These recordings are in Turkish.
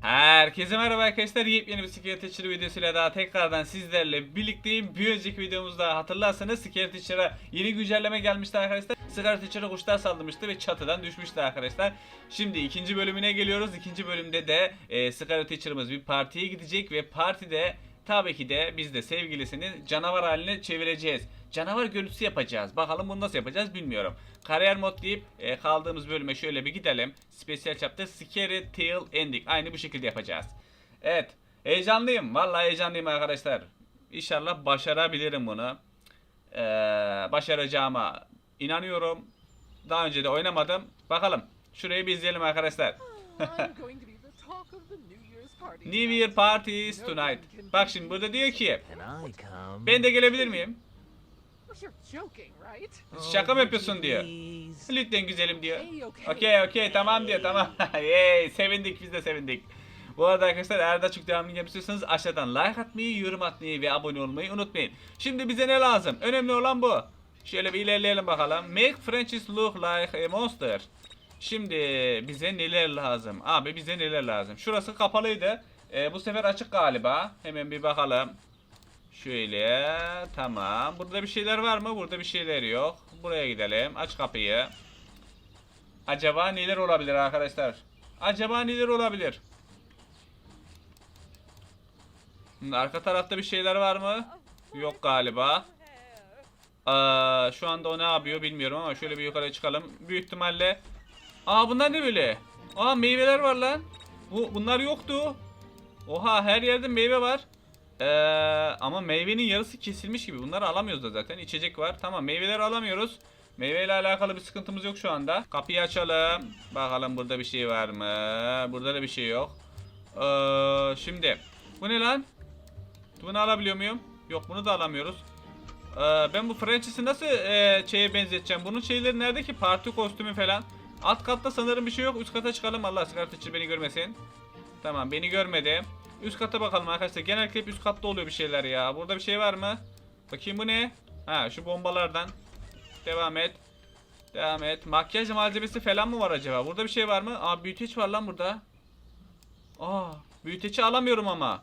Herkese merhaba arkadaşlar. Yepyeni bir Secret Teacher videosuyla daha tekrardan sizlerle birlikteyim. Bir önceki videomuzda hatırlarsanız Secret Teacher'a yeni güncelleme gelmişti arkadaşlar. Secret Teacher'a kuşlar saldırmıştı ve çatıdan düşmüştü arkadaşlar. Şimdi ikinci bölümüne geliyoruz. İkinci bölümde de e, Secret Teacher'ımız bir partiye gidecek ve partide tabii ki de biz de sevgilisini canavar haline çevireceğiz. Canavar görüntüsü yapacağız. Bakalım bunu nasıl yapacağız bilmiyorum. Kariyer mod deyip e, kaldığımız bölüme şöyle bir gidelim. Special chapter Scary Tail Ending. Aynı bu şekilde yapacağız. Evet. Heyecanlıyım. Vallahi heyecanlıyım arkadaşlar. İnşallah başarabilirim bunu. Ee, başaracağıma inanıyorum. Daha önce de oynamadım. Bakalım. Şurayı bir izleyelim arkadaşlar. New Year parties tonight. Bak şimdi burada diyor ki Can I come? ben de gelebilir miyim? You're joking, right? Şaka mı yapıyorsun diyor. Please. Lütfen güzelim diyor. Okey okey tamam diyor tamam. Yey sevindik biz de sevindik. Bu arada arkadaşlar eğer daha çok devamlı istiyorsanız aşağıdan like atmayı, yorum atmayı ve abone olmayı unutmayın. Şimdi bize ne lazım? Önemli olan bu. Şöyle bir ilerleyelim bakalım. Make Frenchies look like a monster. Şimdi bize neler lazım? Abi bize neler lazım? Şurası kapalıydı. Ee, bu sefer açık galiba. Hemen bir bakalım. Şöyle tamam. Burada bir şeyler var mı? Burada bir şeyler yok. Buraya gidelim. Aç kapıyı. Acaba neler olabilir arkadaşlar? Acaba neler olabilir? Şimdi arka tarafta bir şeyler var mı? Yok galiba. Aa, şu anda o ne yapıyor bilmiyorum ama şöyle bir yukarı çıkalım. Büyük ihtimalle. Aa bunlar ne böyle? Aa meyveler var lan. Bu bunlar yoktu. Oha her yerde meyve var. Ee, ama meyvenin yarısı kesilmiş gibi. Bunları alamıyoruz da zaten. İçecek var. Tamam meyveleri alamıyoruz. Meyveyle alakalı bir sıkıntımız yok şu anda. Kapıyı açalım. Bakalım burada bir şey var mı? Burada da bir şey yok. Ee, şimdi. Bu ne lan? Bunu alabiliyor muyum? Yok bunu da alamıyoruz. Ee, ben bu French'isi nasıl e, şeye benzeteceğim? Bunun şeyleri nerede ki? Parti kostümü falan. Alt katta sanırım bir şey yok. Üst kata çıkalım. Allah sigara beni görmesin. Tamam beni görmedi. Üst kata bakalım arkadaşlar. Genellikle hep üst katta oluyor bir şeyler ya. Burada bir şey var mı? Bakayım bu ne? Ha şu bombalardan. Devam et. Devam et. Makyaj malzemesi falan mı var acaba? Burada bir şey var mı? Aa büyüteç var lan burada. Aa büyüteci alamıyorum ama.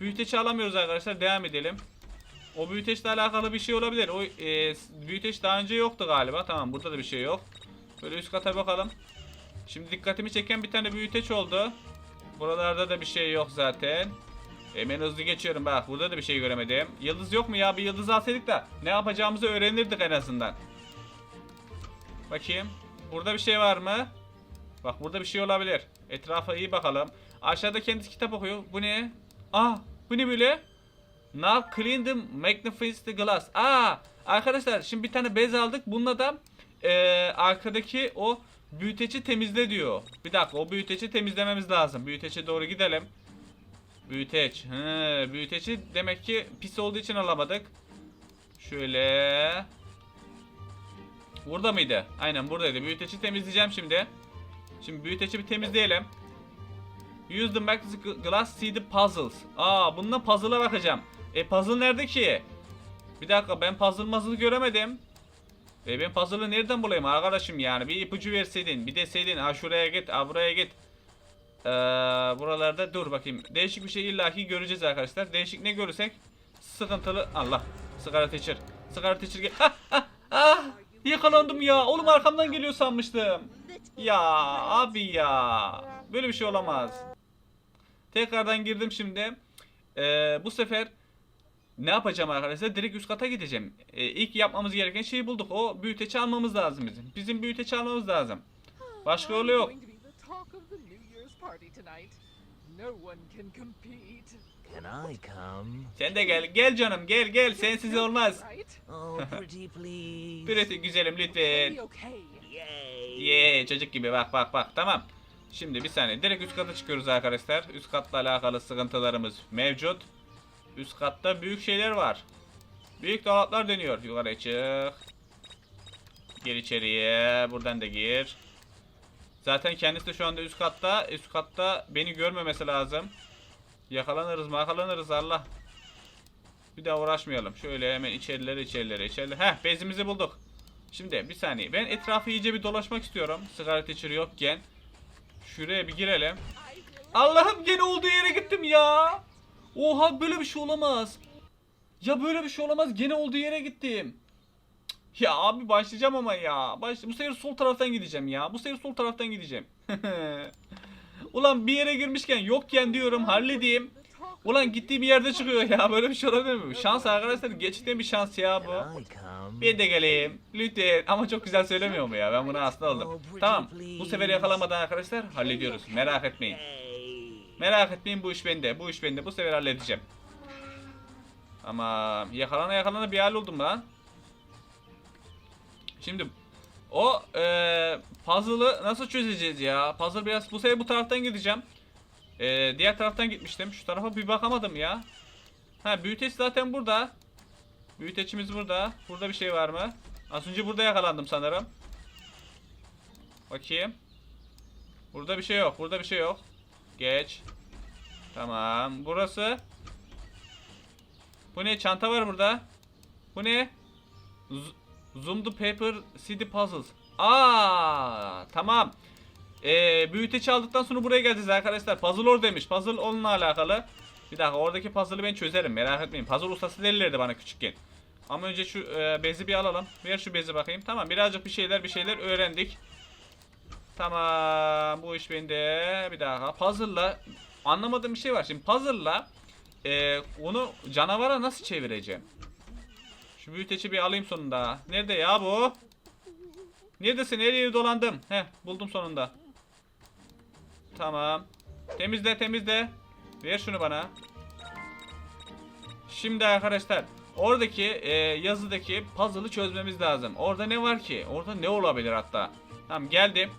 Büyüteci alamıyoruz arkadaşlar. Devam edelim. O büyüteçle alakalı bir şey olabilir. O e, büyüteç daha önce yoktu galiba. Tamam burada da bir şey yok. Böyle üst kata bakalım. Şimdi dikkatimi çeken bir tane büyüteç oldu. Buralarda da bir şey yok zaten. Hemen hızlı geçiyorum bak. Burada da bir şey göremedim. Yıldız yok mu ya? Bir yıldız alsaydık da ne yapacağımızı öğrenirdik en azından. Bakayım. Burada bir şey var mı? Bak burada bir şey olabilir. Etrafa iyi bakalım. Aşağıda kendisi kitap okuyor. Bu ne? Aa, bu ne böyle? Now clean the magnified glass. Aa, arkadaşlar şimdi bir tane bez aldık. Bununla da eee, arkadaki o büyüteci temizle diyor. Bir dakika o büyüteci temizlememiz lazım. Büyütece doğru gidelim. Büyüteç. He, büyüteci demek ki pis olduğu için alamadık. Şöyle. Burada mıydı? Aynen buradaydı. Büyüteci temizleyeceğim şimdi. Şimdi büyüteci bir temizleyelim. Use the max glass see the puzzles. Aa bununla puzzle'a bakacağım. E puzzle nerede ki? Bir dakika ben puzzle mazılı göremedim. E ben puzzle'ı nereden bulayım arkadaşım yani? Bir ipucu verseydin, bir deseydin ha şuraya git, ha buraya git. Ee, buralarda dur bakayım. Değişik bir şey illaki göreceğiz arkadaşlar. Değişik ne görürsek sıkıntılı. Allah. Sigara teacher. Sigara gel. Ah, ah, ah. Yakalandım ya. Oğlum arkamdan geliyor sanmıştım. Ya abi ya. Böyle bir şey olamaz. Tekrardan girdim şimdi. Ee, bu sefer ne yapacağım arkadaşlar? Direkt üst kata gideceğim. Ee, ilk yapmamız gereken şeyi bulduk. O büyüteci almamız lazım bizim. Bizim büyüteci almamız lazım. Başka yolu yok. Sen de gel. Gel canım gel gel. Sensiz olmaz. Oh, pretty güzelim lütfen. Hey, okay. Yay. Ye çocuk gibi bak bak bak tamam. Şimdi bir saniye direkt üst kata çıkıyoruz arkadaşlar. Üst katla alakalı sıkıntılarımız mevcut. Üst katta büyük şeyler var. Büyük dolaplar dönüyor. Yukarı çık. Gir içeriye. Buradan da gir. Zaten kendisi de şu anda üst katta. Üst katta beni görmemesi lazım. Yakalanırız makalanırız Allah. Bir daha uğraşmayalım. Şöyle hemen içerilere içerilere içerilere. Heh bezimizi bulduk. Şimdi bir saniye. Ben etrafı iyice bir dolaşmak istiyorum. Sigara teacher yokken. Şuraya bir girelim. Allah'ım gene olduğu yere gittim ya. Oha böyle bir şey olamaz. Ya böyle bir şey olamaz. Gene olduğu yere gittim. Ya abi başlayacağım ama ya. Baş... Bu sefer sol taraftan gideceğim ya. Bu sefer sol taraftan gideceğim. Ulan bir yere girmişken yokken diyorum halledeyim. Ulan gittiği bir yerde çıkıyor ya. Böyle bir şey olabilir mi? Şans arkadaşlar. Gerçekten bir şans ya bu. Bir de geleyim. Lütfen. Ama çok güzel söylemiyor mu ya? Ben buna hasta oldum. Tamam. Bu sefer yakalamadan arkadaşlar hallediyoruz. Merak etmeyin. Merak etmeyin bu iş bende. Bu iş bende. Bu sefer halledeceğim. Ama yakalana yakalana bir hal oldum lan. Şimdi o eee puzzle'ı nasıl çözeceğiz ya? Puzzle biraz bu sefer bu taraftan gideceğim. Eee, diğer taraftan gitmiştim. Şu tarafa bir bakamadım ya. Ha büyüteç zaten burada. Büyüteçimiz burada. Burada bir şey var mı? Az önce burada yakalandım sanırım. Bakayım. Burada bir şey yok. Burada bir şey yok. Geç. Tamam. Burası. Bu ne? Çanta var burada. Bu ne? Z Zoom the paper CD puzzles. Aa, tamam. Ee, büyüteç aldıktan sonra buraya geleceğiz arkadaşlar. Puzzle oradaymış. Puzzle onunla alakalı. Bir dakika oradaki puzzle'ı ben çözerim. Merak etmeyin. Puzzle ustası derlerdi bana küçükken. Ama önce şu e, bezi bir alalım. Ver şu bezi bakayım. Tamam birazcık bir şeyler bir şeyler öğrendik. Tamam bu iş bende. Bir dakika. Puzzle'la anlamadığım bir şey var. Şimdi puzzle'la e, onu canavara nasıl çevireceğim? Şu büyüteci bir alayım sonunda. Nerede ya bu? Neredesin? Yeri dolandım. Heh buldum sonunda. Tamam. Temizle temizle. Ver şunu bana. Şimdi arkadaşlar oradaki e, yazıdaki puzzle'ı çözmemiz lazım. Orada ne var ki? Orada ne olabilir hatta? Tamam geldim.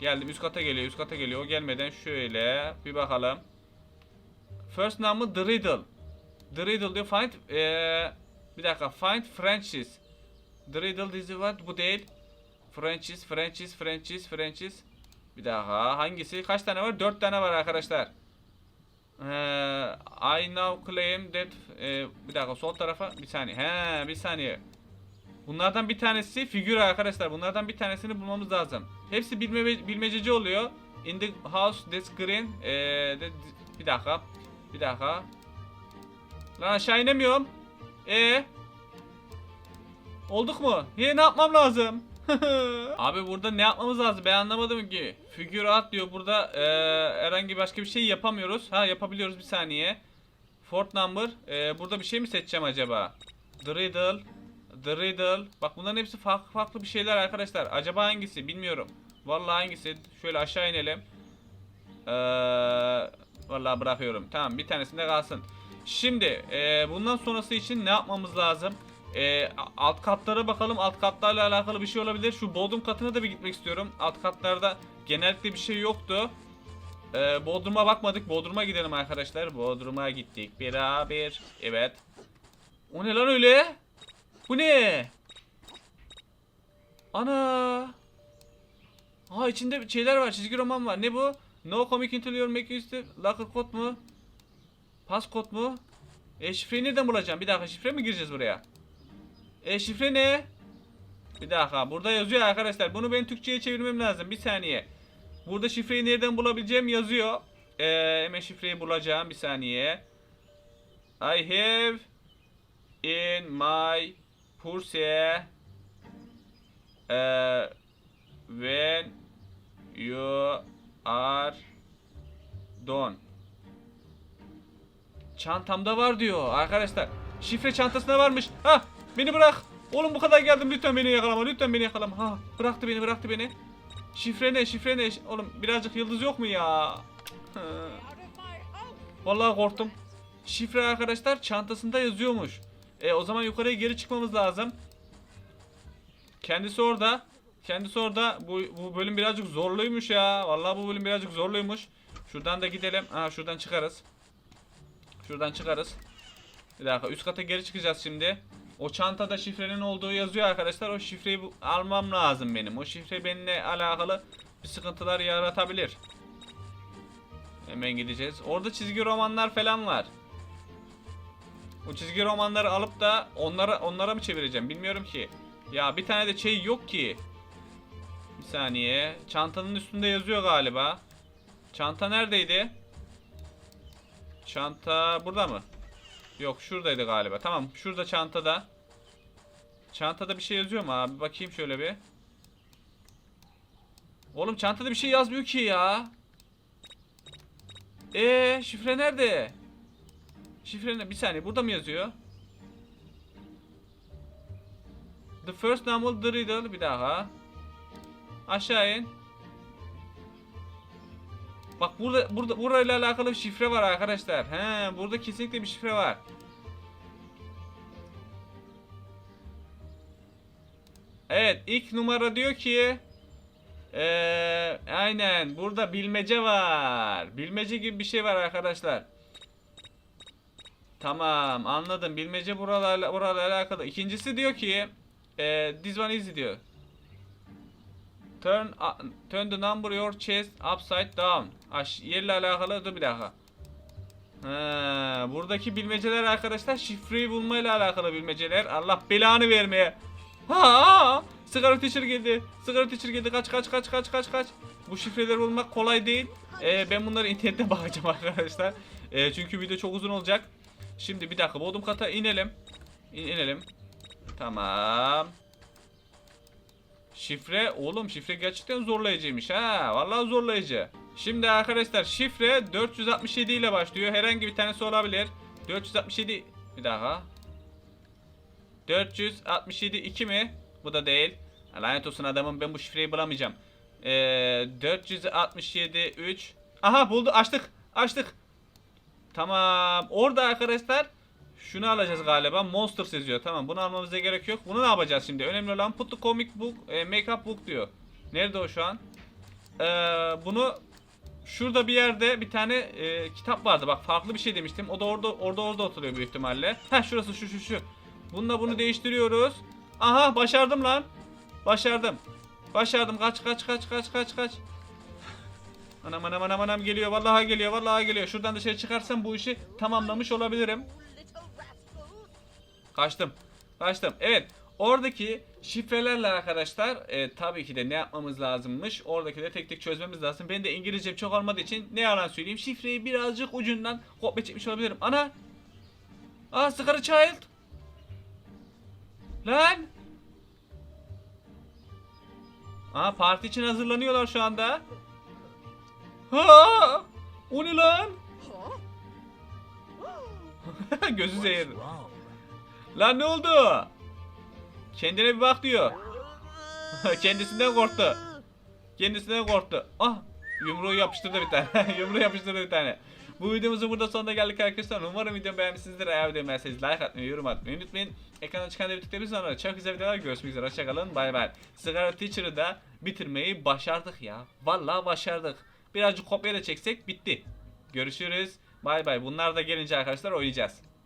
Geldim üst kata geliyor üst kata geliyor. O gelmeden şöyle bir bakalım. First number the riddle. The riddle diyor find eee bir dakika find Frenchies. The riddle dizi what bu değil. Frenchies, Frenchies, Frenchies, Frenchies. Bir daha hangisi? Kaç tane var? Dört tane var arkadaşlar. Eee I now claim that eee, bir dakika sol tarafa bir saniye. He bir saniye. Bunlardan bir tanesi figür arkadaşlar. Bunlardan bir tanesini bulmamız lazım. Hepsi bilme, bilmececi oluyor. In the house that's green. De- bir dakika. Bir dakika. Lan aşağı inemiyorum. E Olduk mu? Ye ne yapmam lazım? Abi burada ne yapmamız lazım? Ben anlamadım ki. Figür at diyor burada eee, herhangi başka bir şey yapamıyoruz. Ha yapabiliyoruz bir saniye. Fourth number. Eee, burada bir şey mi seçeceğim acaba? The riddle. The riddle. Bak bunların hepsi farklı farklı bir şeyler arkadaşlar. Acaba hangisi bilmiyorum. Vallahi hangisi? Şöyle aşağı inelim. Eee vallahi bırakıyorum. Tamam bir tanesinde kalsın. Şimdi eee, bundan sonrası için ne yapmamız lazım? Eee, alt katlara bakalım. Alt katlarla alakalı bir şey olabilir. Şu bodrum katına da bir gitmek istiyorum. Alt katlarda genellikle bir şey yoktu. Eee Bodrum'a bakmadık. Bodrum'a gidelim arkadaşlar. Bodrum'a gittik beraber. Evet. O ne lan öyle? Bu ne? Ana. Aa içinde şeyler var. Çizgi roman var. Ne bu? No comic into your make üstü. Locker code mu? Passcode mu? E şifreyi nereden bulacağım? Bir dakika şifre mi gireceğiz buraya? E şifre ne? Bir dakika burada yazıyor arkadaşlar. Bunu ben Türkçe'ye çevirmem lazım. Bir saniye. Burada şifreyi nereden bulabileceğim yazıyor. Ee, hemen şifreyi bulacağım. Bir saniye. I have in my purse uh, when you are done. Çantamda var diyor arkadaşlar. Şifre çantasında varmış. Ha beni bırak. Oğlum bu kadar geldim lütfen beni yakalama. Lütfen beni yakalama. Ha bıraktı beni bıraktı beni. Şifre ne şifre ne? Oğlum birazcık yıldız yok mu ya? Vallahi korktum. Şifre arkadaşlar çantasında yazıyormuş. E o zaman yukarıya geri çıkmamız lazım. Kendisi orada. Kendisi orada. Bu, bu bölüm birazcık zorluymuş ya. Vallahi bu bölüm birazcık zorluymuş. Şuradan da gidelim. Ha şuradan çıkarız. Şuradan çıkarız. Bir dakika üst kata geri çıkacağız şimdi. O çantada şifrenin olduğu yazıyor arkadaşlar. O şifreyi almam lazım benim. O şifre benimle alakalı bir sıkıntılar yaratabilir. Hemen gideceğiz. Orada çizgi romanlar falan var. O çizgi romanları alıp da onlara onlara mı çevireceğim bilmiyorum ki. Ya bir tane de şey yok ki. Bir saniye. Çantanın üstünde yazıyor galiba. Çanta neredeydi? Çanta burada mı? Yok şuradaydı galiba. Tamam şurada çantada. Çantada bir şey yazıyor mu abi? Bakayım şöyle bir. Oğlum çantada bir şey yazmıyor ki ya. Ee şifre nerede? Şifre ne? Bir saniye burada mı yazıyor? The first number the riddle bir daha. Aşağı in. Bak burada burada burayla alakalı bir şifre var arkadaşlar. He, burada kesinlikle bir şifre var. Evet, ilk numara diyor ki eee aynen burada bilmece var. Bilmece gibi bir şey var arkadaşlar. Tamam, anladım. Bilmece buralarla buralarla alakalı. İkincisi diyor ki eee this one easy diyor. Turn a- turn the number your chest upside down. Aş yerle alakalı dur bir dakika. Ha, buradaki bilmeceler arkadaşlar şifreyi bulmayla alakalı bilmeceler. Allah belanı vermeye. Ha! Sigara teacher geldi. Sigara teacher geldi. Kaç kaç kaç kaç kaç kaç. Bu şifreleri bulmak kolay değil. Ee, ben bunları internette bakacağım arkadaşlar. Ee, çünkü video çok uzun olacak. Şimdi bir dakika bodrum kata inelim. İn- inelim. Tamam. Şifre oğlum şifre gerçekten zorlayıcıymış ha. Vallahi zorlayıcı. Şimdi arkadaşlar şifre 467 ile başlıyor. Herhangi bir tanesi olabilir. 467 bir daha. 467 2 mi? Bu da değil. Lanet olsun adamım ben bu şifreyi bulamayacağım. Ee, 467 3. Aha buldu açtık. Açtık. Tamam. Orada arkadaşlar şunu alacağız galiba. Monsters yazıyor. Tamam bunu almamıza gerek yok. Bunu ne yapacağız şimdi? Önemli olan put the comic book, e, make up book diyor. Nerede o şu an? Ee, bunu şurada bir yerde bir tane e, kitap vardı. Bak farklı bir şey demiştim. O da orada orada orada oturuyor büyük ihtimalle. Heh şurası şu şu şu. Bununla bunu değiştiriyoruz. Aha başardım lan. Başardım. Başardım. Kaç kaç kaç kaç kaç kaç. Anam anam anam anam geliyor. Vallahi geliyor. Vallahi geliyor. Şuradan dışarı çıkarsam bu işi tamamlamış olabilirim. Kaçtım. Kaçtım. Evet. Oradaki şifrelerle arkadaşlar e, tabii ki de ne yapmamız lazımmış. Oradaki de tek tek çözmemiz lazım. Ben de İngilizcem çok olmadığı için ne yalan söyleyeyim. Şifreyi birazcık ucundan kopya çekmiş olabilirim. Ana! Aa sigara child! Lan! Aa parti için hazırlanıyorlar şu anda. Ha! O ne lan? Gözü What's zehir. wrong? Lan ne oldu? Kendine bir bak diyor. Kendisinden korktu. Kendisinden korktu. Ah! Yumruğu yapıştırdı bir tane. Yumruğu yapıştırdı bir tane. Bu videomuzun burada sonuna geldik arkadaşlar. Umarım videomu beğenmişsinizdir. Eğer videomu beğendiyseniz like atmayı, yorum atmayı unutmayın. Ekrana çıkan da bittikten sonra çok güzel videolar görüşmek üzere. Hoşçakalın. Bay bay. Sigara Teacher'ı da bitirmeyi başardık ya. Vallahi başardık. Birazcık kopya da çeksek bitti. Görüşürüz. Bay bay. Bunlar da gelince arkadaşlar oynayacağız.